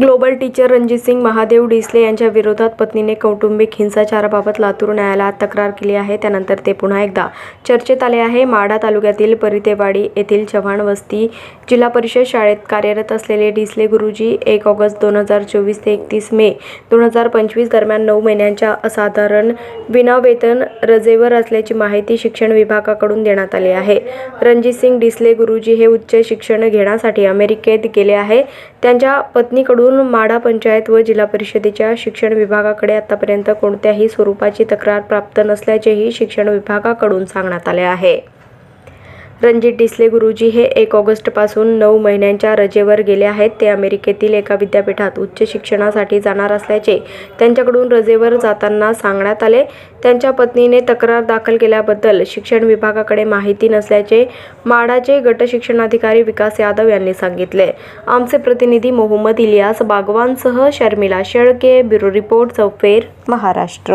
Global teacher Ranjitsingh Mahadev Disale यांच्या विरोधात पत्नीने कौटुंबिक हिंसाचाराबाबत लातूर न्यायालयात तक्रार केली आहे. त्यानंतर ते पुन्हा एकदा चर्चेत आले आहे. माढा तालुक्यातील परितेवाडी येथील चव्हाण वस्ती जिल्हा परिषद शाळेत कार्यरत असलेले डिसले गुरुजी एक ऑगस्ट दोन हजार चोवीस ते एकतीस मे दोन हजार पंचवीस दरम्यान नऊ महिन्यांच्या असाधारण विनावेतन रजेवर असल्याची माहिती शिक्षण विभागाकडून देण्यात आली आहे. रणजितसिंग डिसले गुरुजी हे उच्च शिक्षण घेण्यासाठी अमेरिकेत गेले आहे. त्यांच्या पत्नीकडून माढा पंचायत व जिल्हा परिषदेच्या शिक्षण विभागाकडे आतापर्यंत कोणत्याही स्वरूपाची तक्रार प्राप्त नसल्याचेही शिक्षण विभागाकडून सांगण्यात आले आहे. रणजित डिसले गुरुजी हे एक ऑगस्टपासून नऊ महिन्यांच्या रजेवर गेले आहेत. ते अमेरिकेतील एका विद्यापीठात उच्च शिक्षणासाठी जाणार असल्याचे त्यांच्याकडून रजेवर जाताना सांगण्यात आले. त्यांच्या पत्नीने तक्रार दाखल केल्याबद्दल शिक्षण विभागाकडे माहिती नसल्याचे माडाचे गट शिक्षणाधिकारी विकास यादव यांनी सांगितले. आमचे प्रतिनिधी मोहम्मद इलियास बागवानसह शर्मिला शेळके ब्युरो रिपोर्ट चौफेर महाराष्ट्र.